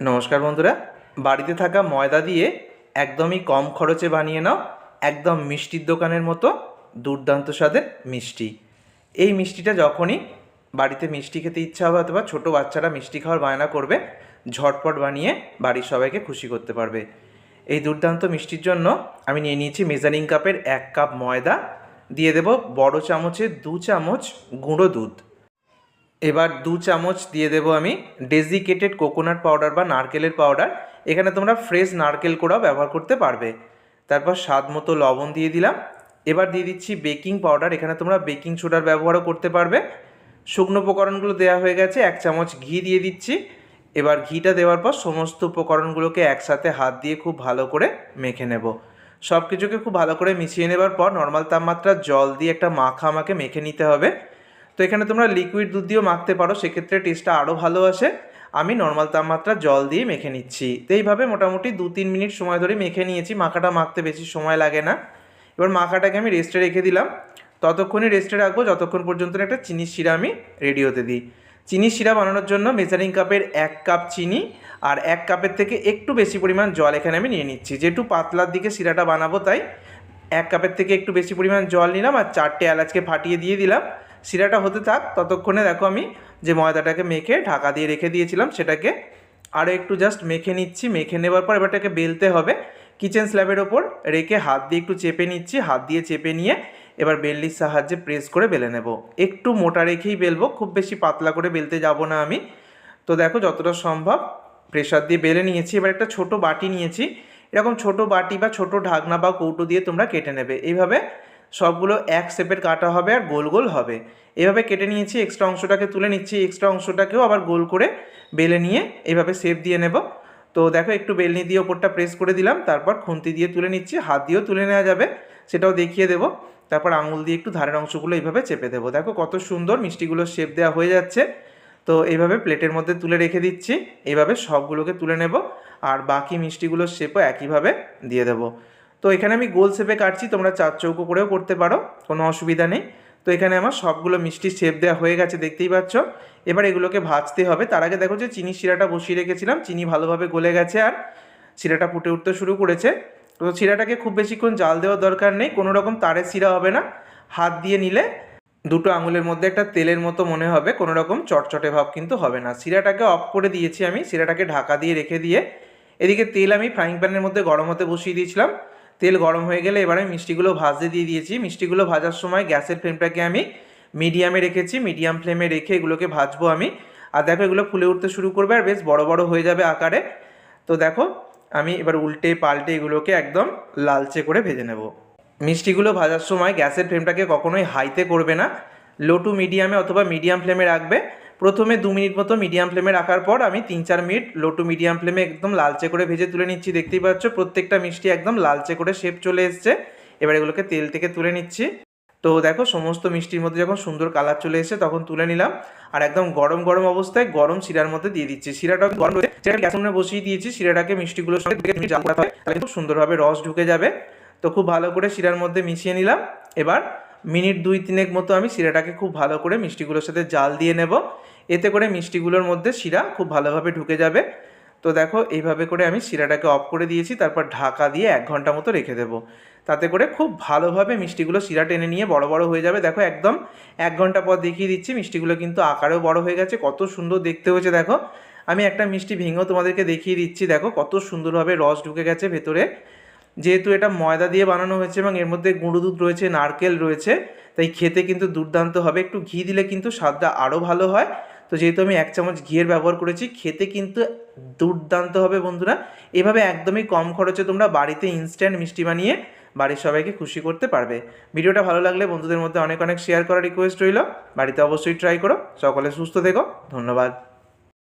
নমস্কার বন্ধুরা। বাড়িতে থাকা ময়দা দিয়ে একদমই কম খরচে বানিয়ে নাও একদম মিষ্টির দোকানের মতো দুর্দান্ত স্বাদের মিষ্টি। এই মিষ্টিটা যখনই বাড়িতে মিষ্টি খেতে ইচ্ছা হবে অথবা ছোটো বাচ্চারা মিষ্টি খাওয়ার বায়না করবে, ঝটপট বানিয়ে বাড়ির সবাইকে খুশি করতে পারবে। এই দুর্দান্ত মিষ্টির জন্য আমি নিয়ে নিয়েছি মেজারিং কাপের এক কাপ ময়দা। দিয়ে দেব বড় চামচে দু চামচ গুঁড়ো দুধ। এবার দু চামচ দিয়ে দেবো আমি ডেজিকেটেড কোকোনাট পাউডার বা নারকেলের পাউডার এখানে তোমরা ফ্রেশ নারকেল কোড়াও ব্যবহার করতে পারবে। তারপর স্বাদ মতো লবণ দিয়ে দিলাম। এবার দিয়ে দিচ্ছি বেকিং পাউডার এখানে তোমরা বেকিং সোডার ব্যবহারও করতে পারবে। শুকনো উপকরণগুলো দেওয়া হয়ে গেছে, এক চামচ ঘি দিয়ে দিচ্ছি। এবার ঘিটা দেওয়ার পর সমস্ত উপকরণগুলোকে একসাথে হাত দিয়ে খুব ভালো করে মেখে নেব। সব কিছুকে খুব ভালো করে মিশিয়ে নেবার পর নর্মাল তাপমাত্রা জল দিয়ে একটা মাখা আমাকে মেখে নিতে হবে। তো এখানে তোমরা লিকুইড দুধ দিয়েও মাখতে পারো, সেক্ষেত্রে টেস্টটা আরও ভালো আসে। আমি নর্মাল তাপমাত্রা জল দিয়ে মেখে নিচ্ছি। তো এইভাবে মোটামুটি দু তিন মিনিট সময় ধরে মেখে নিয়েছি, মাখাটা মাখতে বেশি সময় লাগে না। এবার মাখাটাকে আমি রেস্টে রেখে দিলাম। ততক্ষণই রেস্টে রাখব, যতক্ষণ পর্যন্ত একটা চিনির শিরা আমি রেডি হতে দিই। চিনির শিরা বানানোর জন্য মেজারিং কাপের এক কাপ চিনি আর এক কাপের থেকে একটু বেশি পরিমাণ জল এখানে আমি নিয়ে নিচ্ছি। যেহেতু পাতলার দিকে শিরাটা বানাবো, তাই এক কাপের থেকে একটু বেশি পরিমাণ জল নিলাম আর চারটে এলাচকে ফাটিয়ে দিয়ে দিলাম। শিরাটা হতে থাক, ততক্ষণে দেখো আমি যে ময়দাটাকে মেখে ঢাকা দিয়ে রেখে দিয়েছিলাম, সেটাকে আরও একটু জাস্ট মেখে নিচ্ছি। মেখে নেবার পর এবারটাকে বেলতে হবে। কিচেন স্ল্যাবের ওপর রেখে হাত দিয়ে একটু চেপে নিচ্ছি। হাত দিয়ে চেপে নিয়ে এবার বেললির সাহায্যে প্রেস করে বেলে নেব। একটু মোটা রেখেই বেলবো, খুব বেশি পাতলা করে বেলতে যাব না আমি। তো দেখো যতটা সম্ভব প্রেশার দিয়ে বেলে নিয়েছি। এবার একটা ছোট বাটি নিয়েছি। এরকম ছোট বাটি বা ছোট ঢাকনা বা কৌটো দিয়ে তোমরা কেটে নেবে। এইভাবে সবগুলো এক শেপের কাটা হবে আর গোল গোল হবে। এভাবে কেটে নিয়েছি এক্সট্রা অংশটাকে তুলে নিচ্ছি এক্সট্রা অংশটাকেও আবার গোল করে বেলে নিয়ে এইভাবে শেপ দিয়ে নেব। তো দেখো একটু বেলনি দিয়ে ওপরটা প্রেস করে দিলাম, তারপর খুন্তি দিয়ে তুলে নিচ্ছি, হাত দিয়েও তুলে নেওয়া যাবে, সেটাও দেখিয়ে দেবো। তারপর আঙুল দিয়ে একটু ধারের অংশগুলো এইভাবে চেপে দেবো। দেখো কত সুন্দর মিষ্টিগুলোর শেপ দেওয়া হয়ে যাচ্ছে। তো এইভাবে প্লেটের মধ্যে তুলে রেখে দিচ্ছি এইভাবে সবগুলোকে তুলে নেব, আর বাকি মিষ্টিগুলোর শেপও একইভাবে দিয়ে দেবো। তো এখানে আমি গোল শেপে কাটছি, তোমরা চার চৌকো করেও করতে পারো, কোনো অসুবিধা নেই। তো এখানে আমার সবগুলো মিষ্টি শেপ দেওয়া হয়ে গেছে, দেখতেই পাচ্ছ। এবার এগুলোকে ভাজতে হবে। তার আগে দেখো যে চিনি শিরাটা বসিয়ে রেখেছিলাম, চিনি ভালোভাবে গলে গেছে আর শিরাটা ফুটে উঠতে শুরু করেছে। তো শিরাটাকে খুব বেশিক্ষণ জাল দেওয়ার দরকার নেই, কোনো রকম তারের শিরা হবে না। হাত দিয়ে নিলে দুটো আঙুলের মধ্যে একটা তেলের মতো মনে হবে, কোনো রকম চটচটে ভাব কিন্তু হবে না। শিরাটাকে অফ করে দিয়েছি আমি, শিরাটাকে ঢাকা দিয়ে রেখে দিয়ে। এদিকে তেল আমি ফ্রাইং প্যানের মধ্যে গরম হতে বসিয়ে দিয়েছিলাম। তেল গরম হয়ে গেলে এবারে মিষ্টিগুলো ভাজতে দিয়ে দিয়েছি। মিষ্টিগুলো ভাজার সময় গ্যাসের ফ্লেমটাকে আমি মিডিয়ামে রেখেছি, মিডিয়াম ফ্লেমে রেখে এগুলোকে ভাজবো আমি। আর দেখো এগুলো ফুলে উঠতে শুরু করবে আর বেশ বড় বড় হয়ে যাবে আকারে। তো দেখো, আমি এবার উল্টে পাল্টে এগুলোকে একদম লালচে করে ভেজে নেব। মিষ্টিগুলো ভাজার সময় গ্যাসের ফ্লেমটাকে কখনোই হাইতে করবে না। লো টু মিডিয়ামে অথবা মিডিয়াম ফ্লেমে রাখবে। প্রথমে দু মিনিট মতো মিডিয়াম ফ্লেমে রাখার পর আমি তিন চার মিনিট লো টু মিডিয়াম ফ্লেমে একদম লালচে করে ভেজে তুলে নিচ্ছি, দেখতেই পাচ্ছ? প্রত্যেকটা মিষ্টি একদম লালচে করে শেপ চলে এসছে। এবার এগুলোকে তেল থেকে তুলে নিচ্ছি। তো দেখো, সমস্ত মিষ্টির মধ্যে যখন সুন্দর কালার চলে এসেছে, তখন তুলে নিলাম। আর একদম গরম গরম অবস্থায় গরম শিরার মধ্যে দিয়ে দিচ্ছি। শিরাটা গরম সেটা মধ্যে বসিয়ে দিয়েছি। শিরাটাকে মিষ্টিগুলোর সঙ্গে জাল করা হয় তাহলে খুব সুন্দরভাবে রস ঢুকে যাবে। তো খুব ভালো করে শিরার মধ্যে মিশিয়ে নিলাম। এবার মিনিট দুই তিনেক মতো আমি শিরাটাকে খুব ভালো করে মিষ্টিগুলোর সাথে জাল দিয়ে নেব। এতে করে মিষ্টিগুলোর মধ্যে শিরা খুব ভালোভাবে ঢুকে যাবে। তো দেখো, এইভাবে করে আমি শিরাটাকে অফ করে দিয়েছি, তারপর ঢাকা দিয়ে এক ঘণ্টা মতো রেখে দেবো। তাতে করে খুব ভালোভাবে মিষ্টিগুলো শিরা টেনে নিয়ে বড় বড় হয়ে যাবে। দেখো, একদম এক ঘণ্টা পর দেখিয়ে দিচ্ছি, মিষ্টিগুলো কিন্তু আকারেও বড় হয়ে গেছে। কত সুন্দর দেখতে হয়েছে, দেখো। আমি একটা মিষ্টি ভেঙেও তোমাদেরকে দেখিয়ে দিচ্ছি, দেখো, কত সুন্দরভাবে রস ঢুকে গেছে ভেতরে। যেহেতু এটা ময়দা দিয়ে বানানো হয়েছে এবং এর মধ্যে গুঁড়ো দুধ রয়েছে, নারকেল রয়েছে, তাই খেতে কিন্তু দুর্দান্ত হবে। একটু ঘি দিলে কিন্তু স্বাদটা আরও ভালো হয়। তো যেহেতু আমি এক চামচ ঘিয়ের ব্যবহার করেছি, খেতে কিন্তু দুর্দান্ত হবে বন্ধুরা। এভাবে একদমই কম খরচে তোমরা বাড়িতে ইনস্ট্যান্ট মিষ্টি বানিয়ে বাড়ির সবাইকে খুশি করতে পারবে। ভিডিওটা ভালো লাগলে বন্ধুদের মধ্যে অনেক অনেক শেয়ার করার রিকোয়েস্ট রইল। বাড়িতে অবশ্যই ট্রাই করো। সকলে সুস্থ থেকো। ধন্যবাদ।